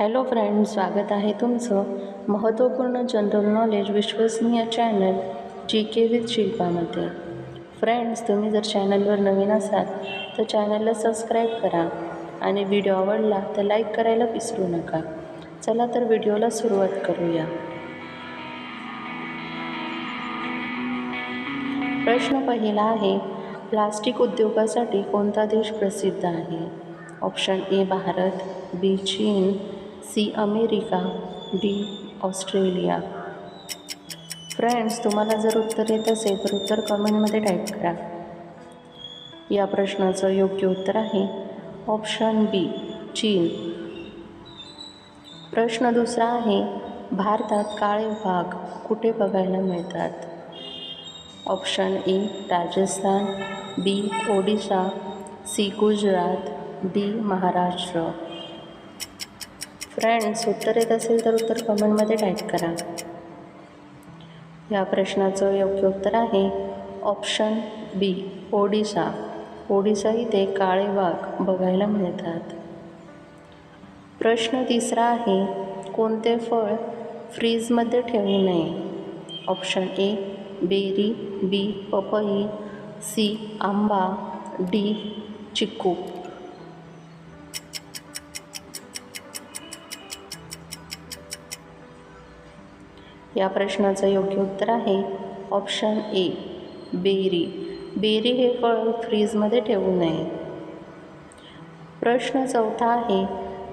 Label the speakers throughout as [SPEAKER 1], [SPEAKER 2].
[SPEAKER 1] Hello friends स्वागत आहे तुमचं महत्त्वपूर्ण जनरल नॉलेज विश्वसनीय चॅनल जी के विथ शिल्पामध्ये. फ्रेंड्स तुम्ही जर चॅनलवर नवीन असाल तर चॅनलला सबस्क्राईब करा आणि व्हिडिओ आवडला तर लाईक करायला विसरू नका. चला तर व्हिडिओला सुरुवात करूया. प्रश्न पहिला आहे प्लास्टिक उद्योगासाठी कोणता देश प्रसिद्ध आहे? Option A Bharat B China C America D Australia. Friends तुम्हाला जर उत्तर येत असेल तर उत्तर कमेंटमध्ये टाईप करा. या प्रश्नाचं योग्य उत्तर आहे ऑप्शन बी चीन. प्रश्न दुसरा आहे भारतात काळे वाघ कुठे बघायला मिळतात? Option A Rajasthan B Odisha C Gujarat D Maharashtra. Friends उत्तर येत असेल तर उत्तर कमेंटमध्ये टाईप करा. या प्रश्नाचं योग्य उत्तर आहे ऑप्शन बी ओडिसा. ओडिसा इथे काळे वाघ बघायला मिळतात. प्रश्न तिसरा आहे कोणते फळ फ्रीजमध्ये ठेवू नये? ऑप्शन ए बेरी बी पपई सी आंबा डी चिक्कू या प्रश्नाचं योग्य उत्तर आहे ऑप्शन ए बेरी. बेरी हे फळ फ्रीजमध्ये ठेवू नये. प्रश्न चौथा आहे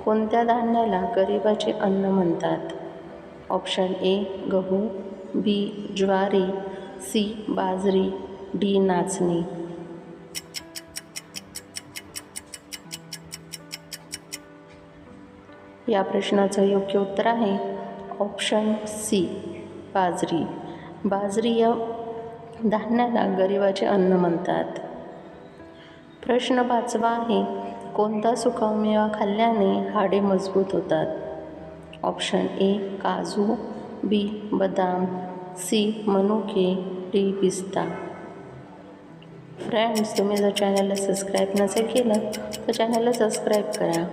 [SPEAKER 1] कोणत्या धान्याला गरिबाचे अन्न म्हणतात? ऑप्शन ए गहू बी ज्वारी सी बाजरी डी नाचणी. या प्रश्नाचं योग्य उत्तर आहे ऑप्शन सी बाजरी. बाजरी या धान्याला गरिबाचे अन्न म्हणतात. प्रश्न पाचवा आहे कोणता सुकामेवा खाल्ल्याने हाडे मजबूत होतात? ऑप्शन ए काजू बी बदाम सी मनुके डी पिस्ता. फ्रेंड्स तुम्ही जर चॅनलला सबस्क्राईब नसेल केलं तर चॅनलला सबस्क्राईब करा.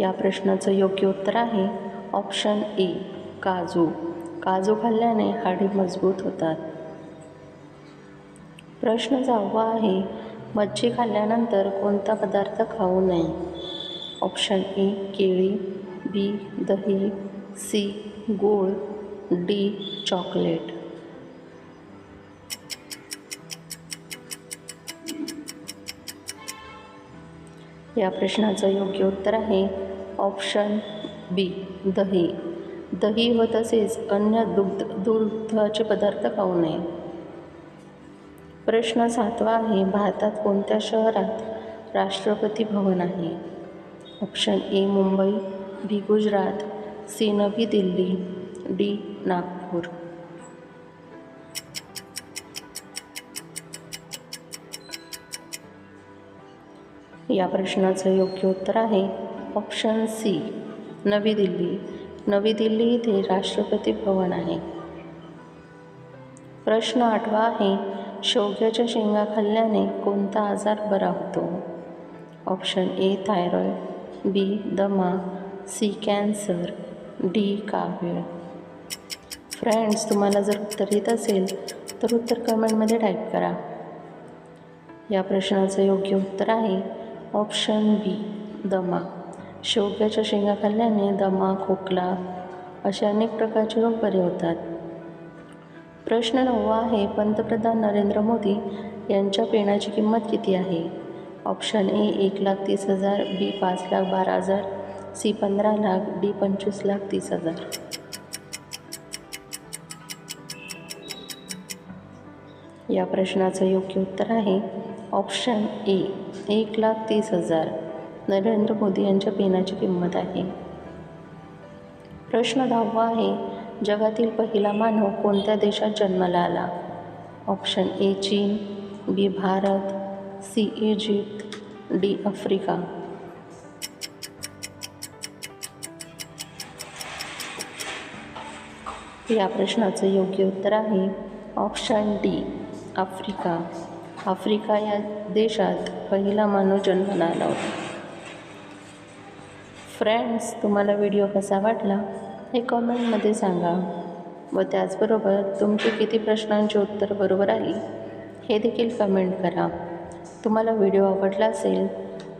[SPEAKER 1] या प्रश्नाचं योग्य उत्तर आहे ऑप्शन ए काजू. काजू खाल्ल्याने हाडे मजबूत होतात. प्रश्न सहावा आहे मच्छी खाल्ल्यानंतर कोणता पदार्थ खाऊ नये? ऑप्शन ए केळी बी दही सी गूळ डी चॉकलेट. या प्रश्नाचं योग्य उत्तर आहे ऑप्शन बी दही. दही व तसेच अन्य दुग्ध दुग्धाचे पदार्थ खाऊ नये. प्रश्न सातवा आहे भारतात कोणत्या शहरात राष्ट्रपती भवन आहे? Option A Mumbai B Gujarat C Navi Delhi D Nagpur. या प्रश्नाचं योग्य उत्तर आहे ऑप्शन सी नवी दिल्ली. नवी दिल्ली इथे राष्ट्रपती भवन आहे. प्रश्न आठवा आहे शेवग्याच्या शेंगा खाल्ल्याने कोणता आजार बरा होतो? ऑप्शन ए थायरॉईड बी दमा सी कॅन्सर डी कावीळ. फ्रेंड्स तुम्हाला जर उत्तर येत असेल तर उत्तर कमेंटमध्ये टाईप करा. या प्रश्नाचं योग्य उत्तर आहे ऑप्शन बी दमा. शेवग्याच्या शेंगा खाल्ल्याने दमा खोकला असे अनेक प्रकारचे रोग बरे होतात. प्रश्न नववा आहे पंतप्रधान नरेंद्र मोदी यांच्या पेनाची किंमत किती आहे? ऑप्शन ए एक लाख तीस हजार बी पाच लाख बारा हजार सी पंधरा लाख डी पंचवीस लाख तीस हजार. या प्रश्नाचं योग्य उत्तर आहे ऑप्शन ए एक लाख तीस हजार. नरेंद्र मोदी यांच्या पेनाची किंमत आहे. प्रश्न दहावा आहे जगातील पहिला मानव कोणत्या देशात जन्माला आला? ऑप्शन ए चीन B Bharat C Egypt D Africa. या प्रश्नाचं योग्य उत्तर आहे ऑप्शन डी आफ्रिका. आफ्रिका या देशात पहिला मानव जन्माला आला होता. फ्रेंड्स तुम्हाला व्हिडिओ कसा वाटला हे कॉमेंटमध्ये सांगा. व त्याचबरोबर तुमची किती प्रश्नांची उत्तर बरोबर आली हे देखील कमेंट करा. तुम्हाला व्हिडिओ आवडला असेल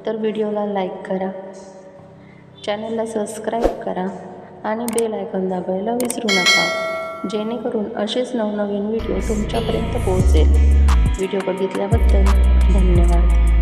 [SPEAKER 1] तर व्हिडिओला लाईक करा. चॅनलला सबस्क्राईब करा आणि बेल आयकॉन दाबायला विसरू नका जेणेकरून असेच नवनवीन व्हिडिओ तुमच्यापर्यंत पोहोचेल. व्हिडिओ बघितल्याबद्दल धन्यवाद.